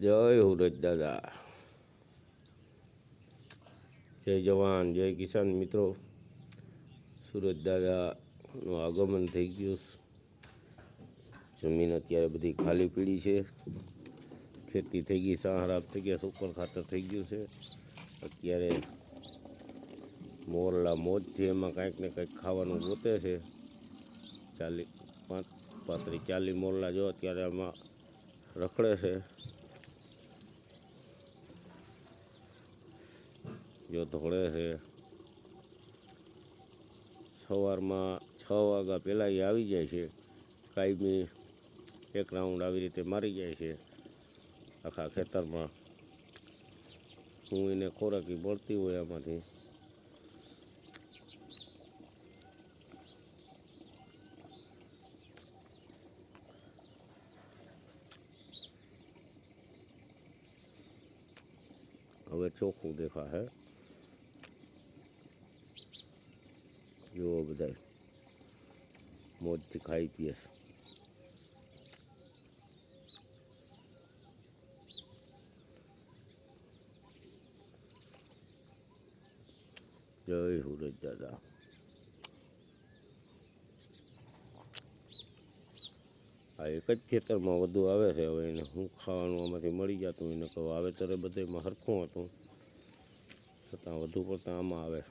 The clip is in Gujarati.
જય હુરજ દાદા. જય જવાન, જય કિસાન મિત્રો. સુરજ દાદાનું આગમન થઈ ગયું જમીન અત્યારે બધી ખાલી પીડી છે. ખેતી થઈ ગઈ સહારાબ થઈ ગયા, સુપર ખાતર થઈ ગયું છે. અત્યારે મોરલા મોજ છે, એમાં કાંઈક ને કંઈક ખાવાનું ગોતે છે. ચાલી પાંચ, પાંત્રીસ ચાલીસ મોરલા જો અત્યારે આમાં રખડે છે. જો ધોળે છે. સવારમાં છ વાગ્યા પહેલાં એ આવી જાય છે. કાયમી એક રાઉન્ડ આવી રીતે મારી જાય છે આખા ખેતરમાં. હું એને ખોરાકી મળતી હોય આમાંથી. હવે ચોખ્ખું દેખાશે. જુઓ બધા મોજથી ખાઈ પીએ. જય હુરજ દાદા. આ એક જ ખેતરમાં વધુ આવે છે, હવે એને હું ખાવાનું આમાંથી મળી જતું એને કહું. વાવેતરે બધે સરખું હતું. છતાં વધુ પડતા આમાં આવે.